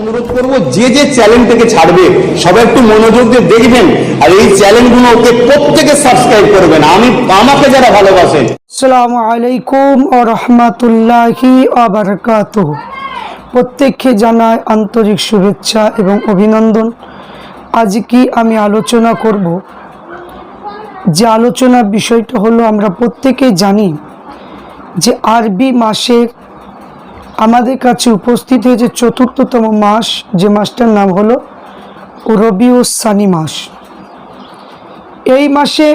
অনুরোধ করব, যে যে চ্যানেলটাকে ছাড়বে, সবাই একটু মনোযোগ দিয়ে দেখবেন, আর এই চ্যানেলগুলোকে প্রত্যেকে সাবস্ক্রাইব করবেন। আমি, আমাকে যারা ভালোবাসেন আসসালামু আলাইকুম ও রহমতুল্লাহি আবরকাত প্রত্যেককে জানায় আন্তরিক শুভেচ্ছা এবং অভিনন্দন। আজ কি আমি আলোচনা করব, যে আলোচনার বিষয়টা হলো আমরা প্রত্যেকেই জানি যে আরবি মাসের আমাদের কাছে উপস্থিত হয়েছে চতুর্থতম মাস, যে মাসটার নাম হলো সানি মাস। এই মাসে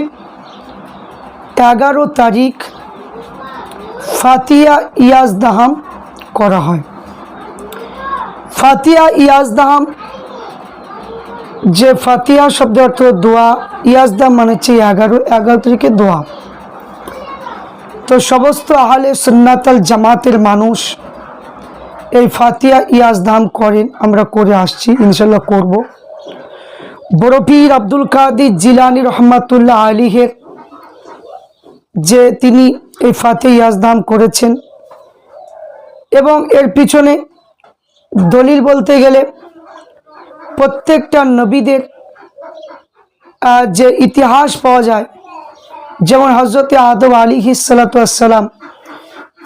এগারো তারিখ ফাতিয়া ইয়াজদাহাম করা হয়। ফাতিয়া ইয়াজদাহাম, যে ফাতিয়া শব্দ অর্থ দোয়া ইয়াজদাম মানে হচ্ছে এগারো এগারো তারিখে দোয়া। তো সমস্ত আহলে সুন্নাতাল জামাতের মানুষ এই ফাতিয়া ইয়াজদাম করেন, আমরা করে আসছি ইনশাল্লাহ করব। বড় পীর আব্দুল কাদির জিলানি রহমাতুল্লাহ আলীহের যে তিনি এই ফাতে ইয়াজদাম করেছেন, এবং এর পিছনে দলিল বলতে গেলে প্রত্যেকটা নবীদের যে ইতিহাস পাওয়া যায়, যেমন হজরতে আদম আলী হিসালাতাম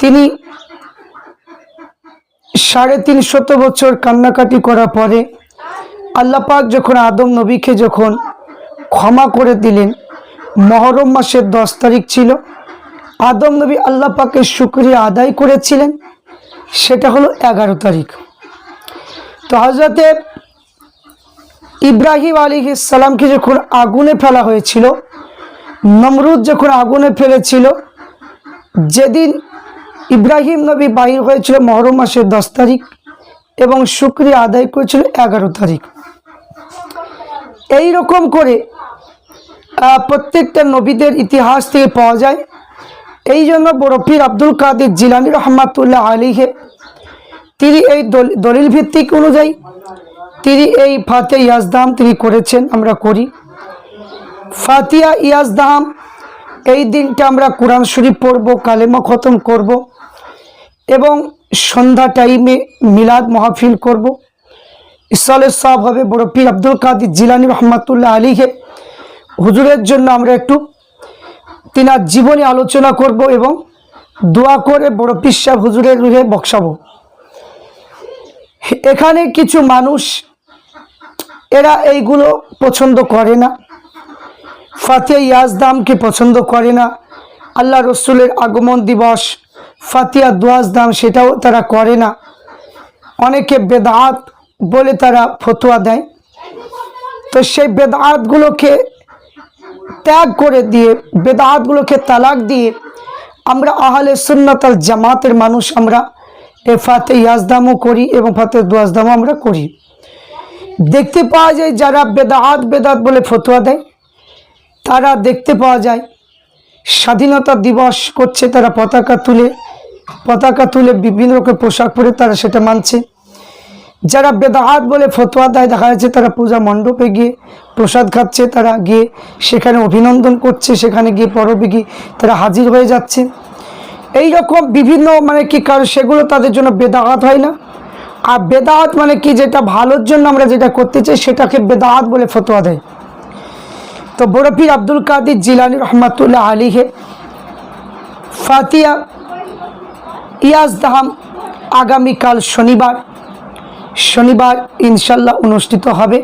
তিনি সাড়ে তিন শত বছর কান্নাকাটি করার পরে আল্লাপাক যখন আদম নবীকে যখন ক্ষমা করে দিলেন, মহরম মাসের দশ তারিখ ছিল, আদম নবী আল্লাহ পাকের শুক্রিয়া আদায় করেছিলেন, সেটা হলো এগারো তারিখ। তো হজরতে ইব্রাহিম আলী সালামকে যখন আগুনে ফেলা হয়েছিল, নমরুদ যখন আগুনে ফেলেছিল, যেদিন ইব্রাহিম নবী বাহির হয়েছিল মহরম মাসের দশ তারিখ এবং শুক্রিয়া আদায় করেছিল এগারো তারিখ। এই রকম করে প্রত্যেকটা নবীদের ইতিহাস থেকে পাওয়া যায়। এই জন্য বরফির আব্দুল কাদের জিলানি রহমাতুল্লাহ আলীহে তিনি এই দল- দলিল ভিত্তিক অনুযায়ী তিনি এই ফাতে ইয়াজদাম তিনি করেছেন, আমরা করি। ফাতিয়া ইয়াজদাম, এই দিনটা আমরা কোরআন শরীফ পড়ব, কালেমা খতম করব। এবং সন্ধ্যা টাইমে মিলাদ মাহফিল করব। ইসলে সব হবে বড় পীর আব্দুল কাদির জিলানি রহমাতুল্লাহ আলীকে হুজুরের জন্য আমরা একটু তিনার জীবনী আলোচনা করব এবং দোয়া করে বড় পীর সাহেব হুজুরের রুহে বক্সাবো এখানে কিছু মানুষ, এরা এইগুলো পছন্দ করে না। ফাতে ইয়াজদামকে পছন্দ করে না। আল্লাহ রসুলের আগমন দিবস ফাতিয়া দোয়াজদাম সেটাও তারা করে না। অনেকে বেদাত বলে তারা ফতোয়া দেয়। তো সেই বেদাতগুলোকে ত্যাগ করে দিয়ে, বেদাতগুলোকে তালাক দিয়ে আমরা আহলে সুন্নতাল জামাতের মানুষ আমরা এ ফাতে ইয়াজদামও করি এবং ফাতে দোয়াজদামও আমরা করি। দেখতে পাওয়া যায় যারা বেদাত বেদাত বলে ফতোয়া দেয়, তারা দেখতে পাওয়া যায় স্বাধীনতা দিবস করছে তারা পতাকা তুলে পতাকা তুলে বিভিন্ন রকম পোশাক পরে তারা সেটা মানছে। যারা বেদাহাত বলে ফতোয়া দেয়, দেখা যাচ্ছে তারা পূজা মণ্ডপে গিয়ে প্রসাদ খাচ্ছে, তারা গিয়ে সেখানে অভিনন্দন করছে, সেখানে গিয়ে পরবে গিয়ে তারা হাজির হয়ে যাচ্ছে। এই রকম বিভিন্ন মানে কি কারণ, সেগুলো তাদের জন্য বেদাহাত হয় না। আর বেদাহাত মানে কি, যেটা ভালোর জন্য আমরা যেটা করতে চাই, সেটাকে বেদাহাত বলে ফতোয়া দেয়। তো বড়পীর আব্দুল কাদির জিলানি রহমাতুল্লাহ আলীহে ফাতিয়া ইয়াজদাহাম আগামীকাল শনিবার। শনিবার ইনশাল্লাহ অনুষ্ঠিত হবে।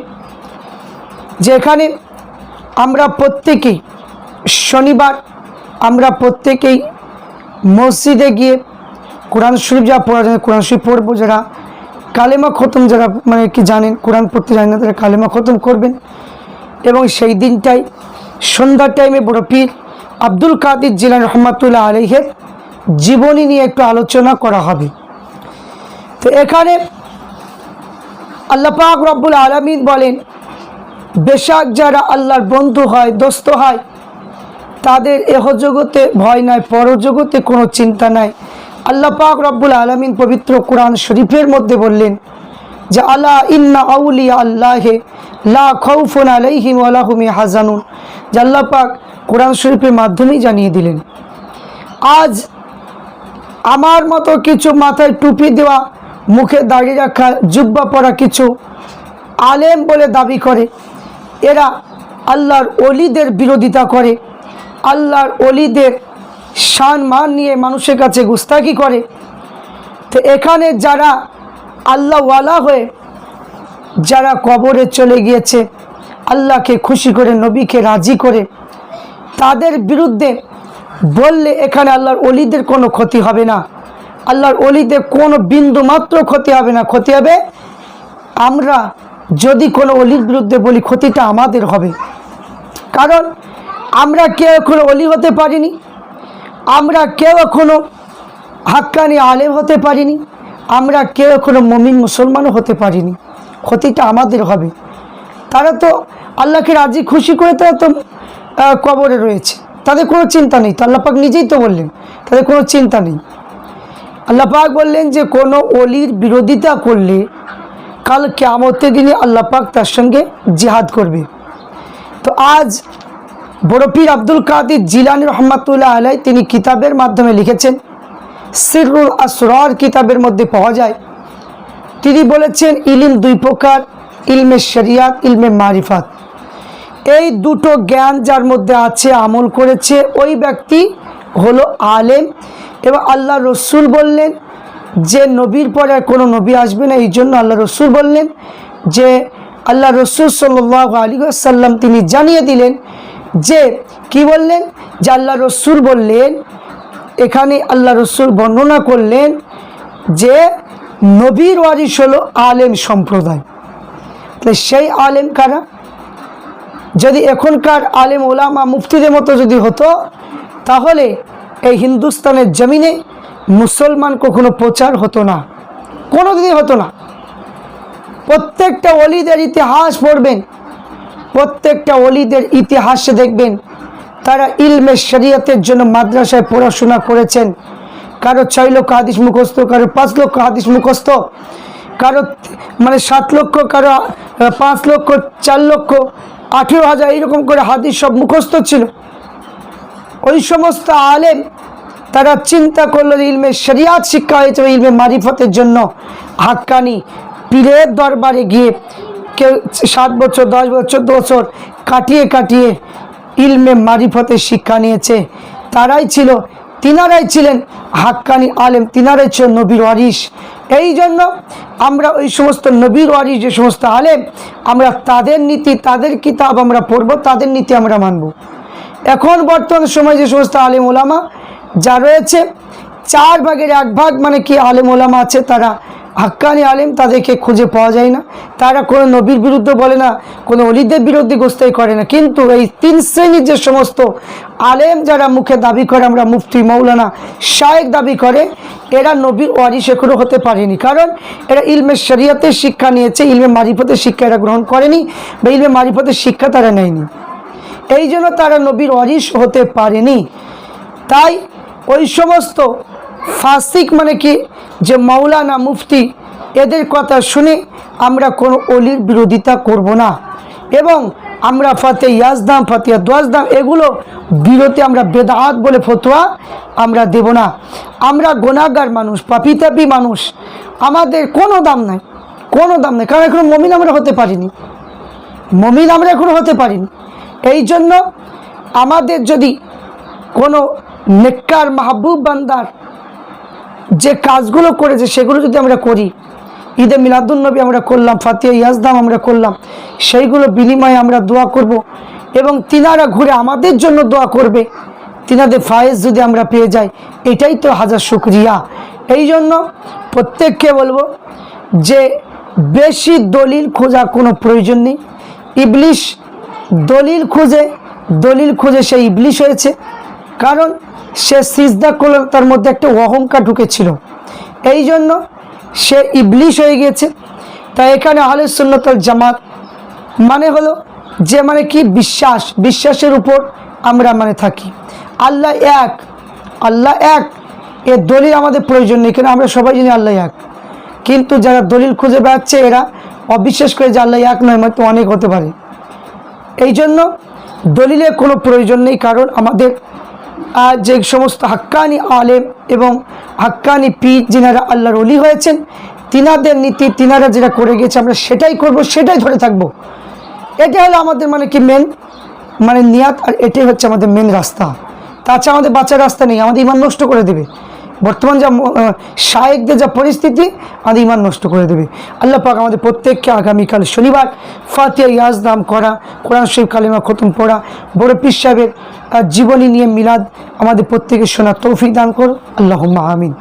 যেখানে আমরা প্রত্যেকেই শনিবার আমরা প্রত্যেকেই মসজিদে গিয়ে কোরআন শরীফ যা পড়া যায় কোরআন শরীফ পড়ব যারা কালেমা খতম যারা মানে কি জানেন, কোরআন পড়তে জানেন না, তারা কালেমা খতম করবেন। এবং সেই দিনটাই সন্ধ্যার টাইমে বড় পীর আব্দুল কাদির জিলান রহমাতুল্লাহ আলহের জীবনী নিয়ে একটু আলোচনা করা হবে। তো এখানে আল্লাপাক রব্বুল আলমিন বলেন, বেশাক যারা আল্লাহর বন্ধু হয়, দোস্ত হয়, তাদের এহ জগতে ভয় নাই পরজগতে কোনো চিন্তা নাই। আল্লাহ পাক রব্বুল আলমিন পবিত্র কোরআন শরীফের মধ্যে বললেন যে আল্লাহ ইন্না আউলিয়া আল্লাহে লা খৌফুন আলাইহিম আলাহুমি হাজানুন যে আল্লাহ পাক কোরআন শরীফের মাধ্যমেই জানিয়ে দিলেন। আজ আমার মতো কিছু মাথায় টুপি দেওয়া, মুখে দাঁড়িয়ে রাখা, জুব্বা পরা কিছু আলেম বলে দাবি করে। এরা আল্লাহর অলিদের বিরোধিতা করে। আল্লাহর অলিদের শান মান নিয়ে মানুষের কাছে গুস্তাকি করে। তো এখানে যারা আল্লাহওয়ালা হয়ে যারা কবরে চলে গিয়েছে, আল্লাহকে খুশি করে, নবীকে রাজি করে, তাদের বিরুদ্ধে বললে এখানে আল্লাহর অলিদের কোনো ক্ষতি হবে না। আল্লাহর অলিদের কোনো বিন্দু মাত্র ক্ষতি হবে না। ক্ষতি হবে, আমরা যদি কোনো অলির বিরুদ্ধে বলি, ক্ষতিটা আমাদের হবে। কারণ আমরা কেউ এখনও অলি হতে পারিনি। আমরা কেউ এখনও হাক্কানি আলেম হতে পারিনি। আমরা কেউ এখনও মমিন মুসলমানও হতে পারিনি। ক্ষতিটা আমাদের হবে। তারা তো আল্লাহকে রাজি খুশি করে তারা তো কবরে রয়েছে। তাদের কোনো চিন্তা নেই। তো আল্লাহ পাক নিজেই তো বললেন, তাদের কোনো চিন্তা নেই। আল্লাহ পাক বললেন যে, কোনো অলির বিরোধিতা করলে কাল কেমতের দিনে আল্লাহ পাক তার সঙ্গে জিহাদ করবে। তো আজ বড় পীর আব্দুল কাদির জিলানি রহমাতুল্লাহ আলাই তিনি কিতাবের মাধ্যমে লিখেছেন সিরুল আসরার কিতাবের মধ্যে পাওয়া যায়। তিনি বলেছেন, ইলিম দুই প্রকার, ইলমে শরিয়াত, ইলমে মারিফাত। এই দুটো জ্ঞান যার মধ্যে আছে, আমল করেছে, ওই ব্যক্তি হলো আলেম। এবং আল্লাহ রসুল বললেন যে, নবীর পরে আর কোনো নবী আসবে না, এই জন্য আল্লাহ রসুল বললেন যে, আল্লাহ রসুল সাল্লাহ আলী সাল্লাম তিনি জানিয়ে দিলেন যে, কি বললেন? যে আল্লাহ রসুল বললেন, এখানে আল্লাহ রসুল বর্ণনা করলেন যে, নবীর ওয়ারিস হলো আলেম সম্প্রদায়। তাহলে সেই আলেম কারা? যদি এখনকার আলেম ওলামা মুফতিদের মতো যদি হতো, তাহলে এই হিন্দুস্তানের জমিনে মুসলমান কখনো প্রচার হতো না কোনো দিনই হতো না। প্রত্যেকটা অলিদের ইতিহাস পড়বেন, প্রত্যেকটা অলিদের ইতিহাসে দেখবেন, তারা ইলমে শরিয়তের জন্য মাদ্রাসায় পড়াশোনা করেছেন। কারও ছয় লক্ষ হাদিস মুখস্থ, কারও পাঁচ লক্ষ হাদিস মুখস্থ, কারও মানে সাত লক্ষ, কারও পাঁচ লক্ষ, চার লক্ষ আঠেরো হাজার এইরকম করে হাদিস সব মুখস্থ ছিল। ওই সমস্ত আলেম তারা চিন্তা করল যে ইলমে শরিয়াত শিক্ষা হয়েছে ইলমে মারিফতের জন্য। হাক্কানি পীরের দরবারে গিয়ে কেউ সাত বছর, দশ বছর, চোদ্দ বছর কাটিয়ে কাটিয়ে ইলমে মারিফতের শিক্ষা নিয়েছে। তারাই ছিল, তিনারাই ছিলেন হাক্কানি আলেম, তিনারাই ছিল নবীর ওয়ারিস এই জন্য আমরা ওই সমস্ত নবীর ওয়ারিস যে সমস্ত আলেম, আমরা তাদের নীতি, তাদের কিতাব আমরা পড়ব, তাদের নীতি আমরা মানব। এখন বর্তমান সময় যে সমস্ত আলেম ওলামা যা রয়েছে, চার ভাগের এক ভাগ মানে কি আলেম ওলামা আছে, তারা হাক্কানি আলেম, তাদেরকে খুঁজে পাওয়া যায় না। তারা কোনো নবীর বিরুদ্ধে বলে না, কোনো অলিদের বিরুদ্ধে গোস্তাই করে না। কিন্তু এই তিন শ্রেণির যে সমস্ত আলেম যারা মুখে দাবি করে, আমরা মুফতি, মৌলানা শায়েক দাবি করে এরা নবীর ওয়ারিস এখনও হতে পারেনি। কারণ এরা ইলমে শরিয়তের শিক্ষা নিয়েছে, ইলমে মারিফতের শিক্ষা এরা গ্রহণ করেনি বা ইলমে মারিফতের শিক্ষা তারা নেয়নি। এই জন্য তারা নবীর ওয়ারিস হতে পারেনি। তাই ওই সমস্ত ফাসিক মানে কি, যে মাওলানা মুফতি, এদের কথা শুনে আমরা কোনো অলির বিরোধিতা করব না। এবং আমরা ফাতে ইয়াজদাম ফাতিয়া দোয়াজদাম এগুলো বিরতি আমরা বেদাত বলে ফতোয়া আমরা দেব না। আমরা গোনাগার মানুষ, পাপিতাপি মানুষ, আমাদের কোনো দাম নাই, কোনো দাম নেই। কারণ এখনও মমিন আমরা হতে পারিনি। মমিন আমরা এখনও হতে পারিনি। এই জন্য আমাদের যদি কোনো নেককার, মাহবুব বান্দার যে কাজগুলো করেছে, সেগুলো যদি আমরা করি ঈদে মিলাদুলনবী আমরা করলাম ফাতিয়া ইয়াজদাম আমরা করলাম। সেইগুলো বিনিময়ে আমরা দোয়া করব এবং তিনারা ঘুরে আমাদের জন্য দোয়া করবে। তিনাদের ফায়েজ যদি আমরা পেয়ে যাই, এটাই তো হাজার শুক্রিয়া। এই জন্য প্রত্যেককে বলব যে বেশি দলিল খোঁজার কোনো প্রয়োজন নেই। ইবলিশ দলিল খুঁজে দলিল খুঁজে সে ইবলিশ হয়েছে। কারণ সে সিজদা করল তার মধ্যে একটা অহংকার ঢুকেছিল। এই জন্য সে ইবলিশ হয়ে গিয়েছে। তাই এখানে আহলে সুন্নতল জামাত মানে হলো যে মানে কি? বিশ্বাস। বিশ্বাসের উপর আমরা মানে থাকি। আল্লাহ এক। আল্লাহ এক। এ দলিল আমাদের প্রয়োজন নেই। কেন আমরা সবাই জানি আল্লাহ এক। কিন্তু যারা দলিল খুঁজে বেড়াচ্ছে, এরা অবিশ্বাস করে যে আল্লাহ এক নয়, হয়তো অনেক হতে পারে। এই জন্য দলিলের কোনো প্রয়োজন নেই। কারণ আমাদের যে সমস্ত হাক্কানি আলেম এবং হাক্কানি পীর যিনারা আল্লাহর অলি হয়েছেন, তিনাদের নীতি, তিনারা যেটা করে গেছে আমরা সেটাই করব, সেটাই ধরে থাকব। এটা হলো আমাদের মানে কি মেন মানে নিয়াত, আর এটাই হচ্ছে আমাদের মেন রাস্তা। তাছাড়া আমাদের বাঁচার রাস্তা নেই, আমাদের ইমান নষ্ট করে দেবে। বর্তমান যা শায়েকদের যা পরিস্থিতি, আমাদের ইমান নষ্ট করে দেবে। আল্লাহ পাক আমাদের প্রত্যেককে আগামীকাল শনিবার ফাতিয়া ইয়াজদাম করা, কোরআন শরীফ কালিমা খতম পড়া, বড় পীর সাহেবের আহ, জীবনী নিয়ে মিলাদ আমাদের প্রত্যেকের শোনা তৌফিক দান করো আল্লাহ আমিন।